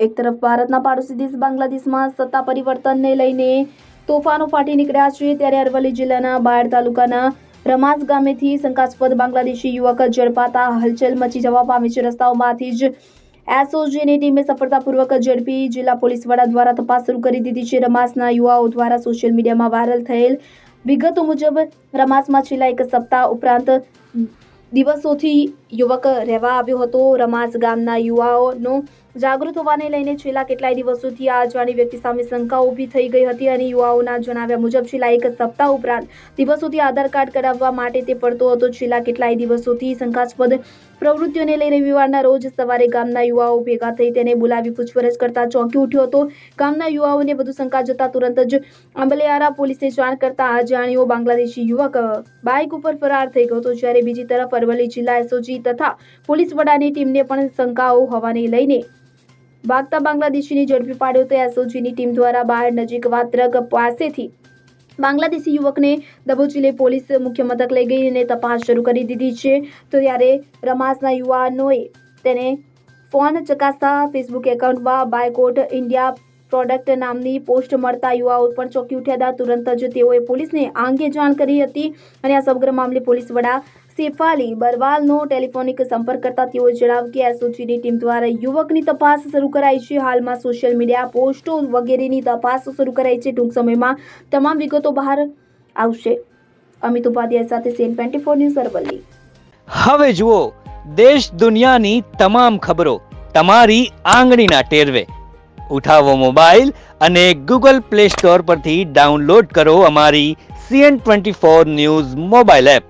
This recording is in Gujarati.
એક તરફ ભારતના પાડોશી દેશ બાંગ્લાદેશમાં સત્તા પરિવર્તનને લઈને તોફાનો ફાટી નીકળ્યા છે, ત્યારે અરવલ્લી જિલ્લાના બાયડ તાલુકાના રમાસ ગામેથી શંકાસ્પદ બાંગ્લાદેશી યુવક ઝડપાતા હલચલ મચી જવા પામી છે. રસ્તાઓમાંથી જ એસઓજીની ટીમે સફળતાપૂર્વક ઝડપી જિલ્લા પોલીસ વડા દ્વારા તપાસ શરૂ કરી દીધી છે. રમાસના યુવાઓ દ્વારા સોશિયલ મીડિયામાં વાયરલ થયેલ વિગતો મુજબ રમાસમાં છેલ્લા એક સપ્તાહ ઉપરાંત દિવસોથી યુવક રહેવા આવ્યો હતો. રમાસ ગામના યુવાઓનો જાગૃત હોવાને લઈને છેલ્લા કેટલાય દિવસોથી આ અજાણી વ્યક્તિ સામે શંકા ઊભી થઈ ગઈ હતી અને યુવાઓના જણાવ્યા મુજબ છેલ્લા એક સપ્તાહ ઉપરાંત દિવસોથી આધાર કાર્ડ કઢાવવા માટે તે પડતો હતો. છેલ્લા કેટલાય દિવસોથી શંકાસ્પદ પ્રવૃત્તિઓને લઈ રવિવારના રોજ સવારે ગામના યુવાઓ ભેગા થઈ તેને બોલાવી પૂછપરછ કરતા ચોંકી ઉઠ્યો હતો. ગામના યુવાઓને વધુ શંકા જતા તુરંત જ આંબલિયારા પોલીસને જાણ કરતા અજાણ્યો બાંગ્લાદેશી યુવક બાઇક ઉપર ફરાર થઈ ગયો હતો. જ્યારે બીજી તરફ અરવલ્લી જિલ્લા એસઓજી તથા પોલીસ વડાની ટીમને પણ શંકાઓ હોવાને લઈને ભાગતા બાંગ્લાદેશીને ઝડપી પાડ્યો તો એસઓજીની ટીમ દ્વારા બહાર નજીક વાત્રક પાસેથી બાંગ્લાદેશી યુવકને દબોચીલે પોલીસ મુખ્ય મથક લઈ ગઈ અને તપાસ શરૂ કરી દીધી છે. તો ત્યારે રમાસના યુવાનોએ તેને ફોન ચકાસતા ફેસબુક એકાઉન્ટમાં બાયકોટ ઇન્ડિયા પ્રોડક્ટ નામની પોસ્ટ મળતા યુવાઓ પણ ચોંકી ઉઠ્યા હતા. તુરંત જ તેઓએ પોલીસને આ અંગે જાણ કરી હતી અને આ સમગ્ર મામલે પોલીસ વડા સેફાલી બરવાલનો ટેલિફોનિક સંપર્ક કરતા તેઓએ જણાવ્યું કે એસઓજીની ટીમ દ્વારા યુવકની તપાસ શરૂ કરાઈ છે. હાલમાં સોશિયલ મીડિયા પોસ્ટો વગેરેની તપાસ શરૂ કરાઈ છે. ટૂંક સમયમાં તમામ વિગતો બહાર આવશે. અમિત ઉપાધ્યાય સાથે CN twenty four News Aravalli. હવે જુઓ, દેશ દુનિયાની તમામ ખબરો તમારી આંગળીના ટેરવે. ઉઠાવો મોબાઈલ અને ગૂગલ પ્લે સ્ટોર પરથી ડાઉનલોડ કરો અમારી CN twenty four News mobile app.